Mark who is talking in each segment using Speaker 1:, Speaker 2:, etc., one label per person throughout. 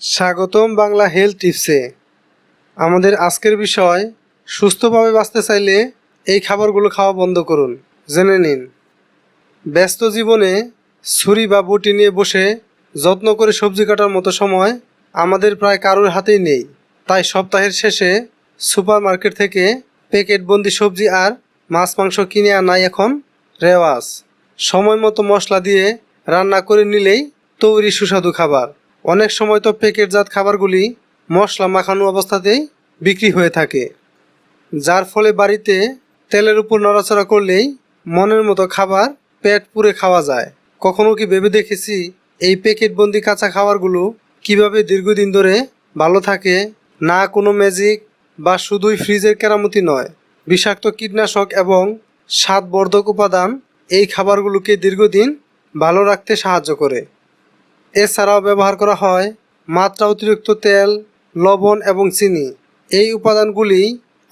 Speaker 1: স্বাগতম বাংলা হেলথ টিপসে। আমাদের আজকের বিষয়, সুস্থভাবে বাঁচতে চাইলে এই খাবারগুলো খাওয়া বন্ধ করুন। জেনে নিন। ব্যস্ত জীবনে ছুরি বা বুটি নিয়ে বসে যত্ন করে সবজি কাটার মতো সময় আমাদের প্রায় কারোর হাতেই নেই। তাই সপ্তাহের শেষে সুপার মার্কেট থেকে প্যাকেটবন্দি সবজি আর মাছ, মাংস কিনে আনাই এখন রেওয়াজ। সময় মতো মশলা দিয়ে রান্না করে নিলেই তৈরি সুস্বাদু খাবার। অনেক সময় তো প্যাকেটজাত খাবারগুলি মশলা মাখানো অবস্থাতেই বিক্রি হয়ে থাকে, যার ফলে বাড়িতে তেলের উপর নড়াচড়া করলেই মনের মতো খাবার পেট পুরে খাওয়া যায়। কখনো কি ভেবে দেখেছি এই প্যাকেটবন্দি কাঁচা খাবারগুলো কীভাবে দীর্ঘদিন ধরে ভালো থাকে? না কোনো ম্যাজিক বা শুধুই ফ্রিজের কেরামতি নয়, বিষাক্ত কীটনাশক এবং স্বাদবর্ধক উপাদান এই খাবারগুলোকে দীর্ঘদিন ভালো রাখতে সাহায্য করে। এছাড়াও ব্যবহার করা হয় মাত্রা অতিরিক্ত তেল, লবণ এবং চিনি। এই উপাদানগুলি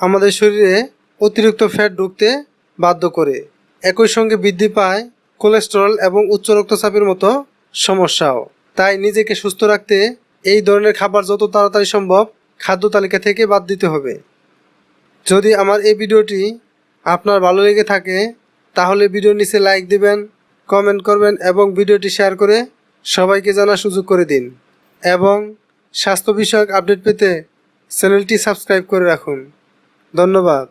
Speaker 1: আমাদের শরীরে অতিরিক্ত ফ্যাট ঢুকতে বাধ্য করে। একই সঙ্গে বৃদ্ধি পায় কোলেস্টেরল এবং উচ্চ রক্তচাপের মতো সমস্যাও। তাই নিজেকে সুস্থ রাখতে এই ধরনের খাবার যত তাড়াতাড়ি সম্ভব খাদ্য তালিকা থেকে বাদ দিতে হবে। যদি আমার এই ভিডিওটি আপনার ভালো লেগে থাকে, তাহলে ভিডিওর নিচে লাইক দিবেন কমেন্ট করবেন এবং ভিডিওটি শেয়ার করে সবাইকে জানার সুযোগ করে দিন এবং স্বাস্থ্য বিষয়ক আপডেট পেতে চ্যানেলটি সাবস্ক্রাইব করে রাখুন। ধন্যবাদ।